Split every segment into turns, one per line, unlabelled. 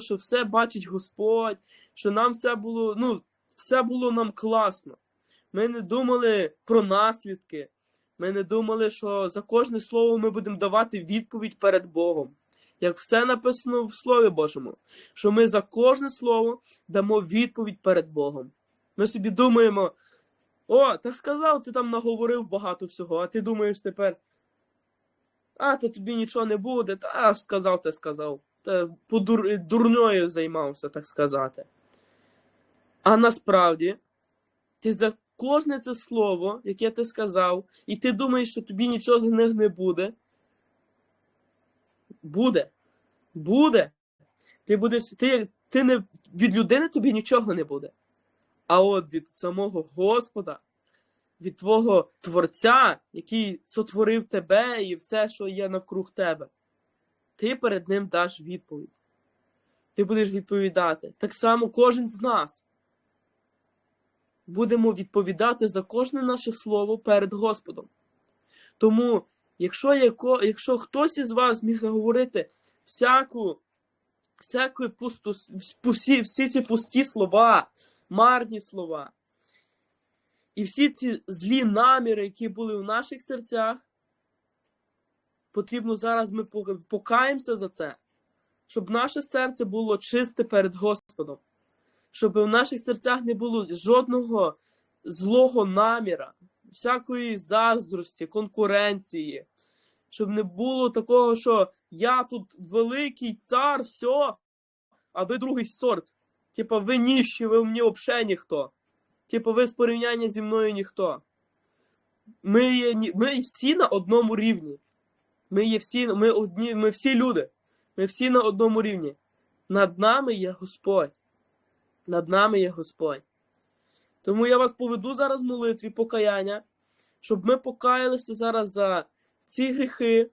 що все бачить Господь, що нам все було, ну, все було нам класно. Ми не думали про наслідки. Ми не думали, що за кожне слово ми будемо давати відповідь перед Богом. Як все написано в Слові Божому, що ми за кожне слово дамо відповідь перед Богом. Ми собі думаємо, о, так сказав, ти там наговорив багато всього, а ти думаєш тепер, а, то тобі нічого не буде, та сказав, те сказав. Та подур... дурньою займався, так сказати. А насправді, ти за кожне це слово, яке ти сказав, і ти думаєш, що тобі нічого з них не буде. Буде. Буде. Ти будеш. Ти, ти не від людини тобі нічого не буде. А от від самого Господа, від твого Творця, який сотворив тебе і все, що є навкруг тебе, ти перед ним даш відповідь. Ти будеш відповідати. Так само кожен з нас будемо відповідати за кожне наше слово перед Господом. Тому, якщо, яко, якщо хтось із вас міг говорити всяку, всяку пусту, всі, всі ці пусті слова, марні слова, і всі ці злі наміри, які були в наших серцях, потрібно зараз ми покаємося за це, щоб наше серце було чисте перед Господом щоб в наших серцях не було жодного злого наміра, всякої заздрості, конкуренції, щоб не було такого, що я тут великий цар, все, а ви другий сорт. Типа, ви ніщі, ви мені взагалі ніхто. Типа, ви з порівняння зі мною ніхто. Ми є, ми всі на одному рівні. Ми є всі, ми одні, ми всі люди. Ми всі на одному рівні. Над нами є Господь над нами є Господь. Тому я вас поведу зараз в молитві покаяння, щоб ми покаялися зараз за ці гріхи,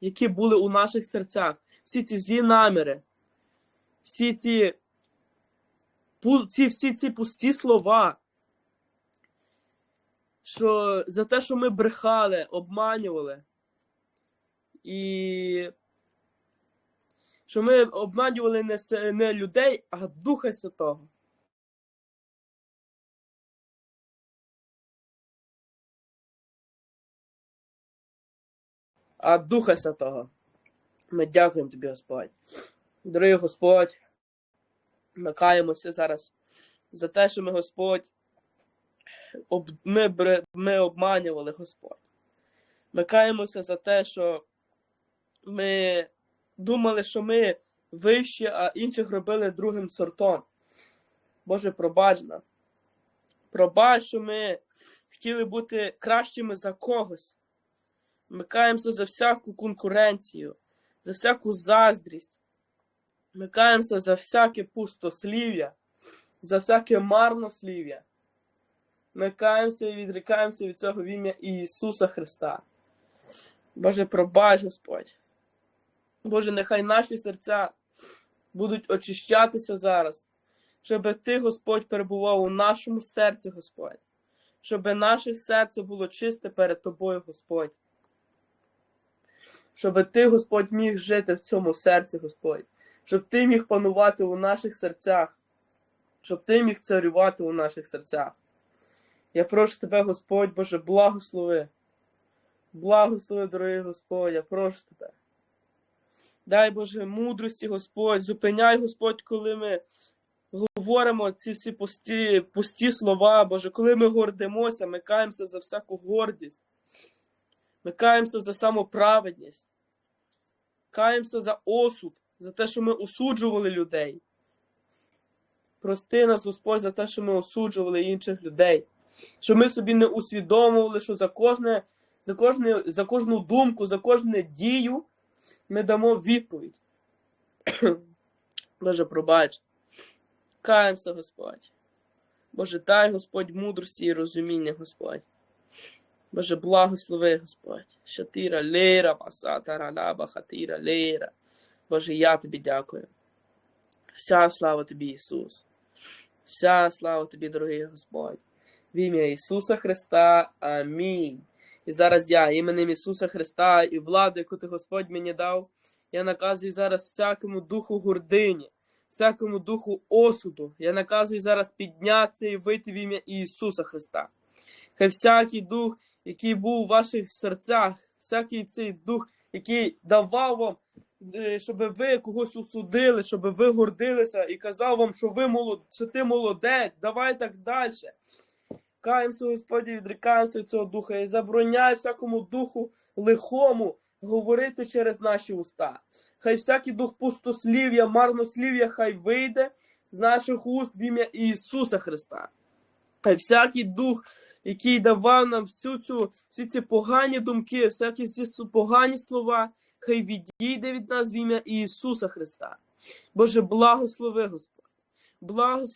які були у наших серцях, всі ці злі наміри, всі ці ці, всі ці пусті слова, що за те, що ми брехали, обманювали. І що ми обманювали не, не людей, а Духа Святого. а Духа Святого. Ми дякуємо тобі, Господь. Дорогий Господь, ми каємося зараз за те, що ми Господь, об, ми, ми обманювали Господь. Ми каємося за те, що ми думали, що ми вищі, а інших робили другим сортом. Боже, пробач нам. Пробач, що ми хотіли бути кращими за когось. Ми каємося за всяку конкуренцію, за всяку заздрість. Ми каємося за всяке пустослів'я, за всяке марнослів'я. Ми каємося і відрікаємося від цього в ім'я Ісуса Христа. Боже, пробач Господь. Боже, нехай наші серця будуть очищатися зараз, щоб Ти, Господь, перебував у нашому серці, Господь, щоб наше серце було чисте перед Тобою, Господь щоб ти, Господь, міг жити в цьому серці, Господь, щоб ти міг панувати у наших серцях, щоб ти міг царювати у наших серцях. Я прошу тебе, Господь, Боже, благослови. Благослови, дорогий Господь, я прошу тебе. Дай Боже мудрості, Господь, зупиняй, Господь, коли ми говоримо ці всі пусті, пусті слова, Боже, коли ми гордимося, ми каємося за всяку гордість. Ми каємося за самоправедність, каємося за осуд, за те, що ми осуджували людей. Прости нас, Господь, за те, що ми осуджували інших людей, що ми собі не усвідомували, що за кожне, за, кожне, за кожну думку, за кожну дію ми дамо відповідь. Боже, пробач. Каємося, Господь. Боже, дай Господь мудрості і розуміння, Господь. Боже, благослови, Господь. Шатира лера, басатара лаба, хатира лера. Боже, я тобі дякую. Вся слава тобі, Ісус. Вся слава тобі, дорогий Господь. В ім'я Ісуса Христа. Амінь. І зараз я, іменем Ісуса Христа і владу, яку ти Господь мені дав, я наказую зараз всякому духу гордині, всякому духу осуду. Я наказую зараз піднятися і вийти в ім'я Ісуса Христа. Хай всякий дух, який був у ваших серцях, всякий цей дух, який давав вам, е, щоб ви когось осудили, щоб ви гордилися і казав вам, що ви молод... що ти молодець, давай так далі. Каємося, Господі, відрікаємося від цього духа і забороняй всякому духу лихому говорити через наші уста. Хай всякий дух пустослів'я, марнослів'я, хай вийде з наших уст в ім'я Ісуса Христа. Хай всякий дух, який давав нам всю цю, всі ці погані думки, всякі ці погані слова, хай відійде від нас в ім'я Ісуса Христа. Боже, благослови, Господь. Благослови.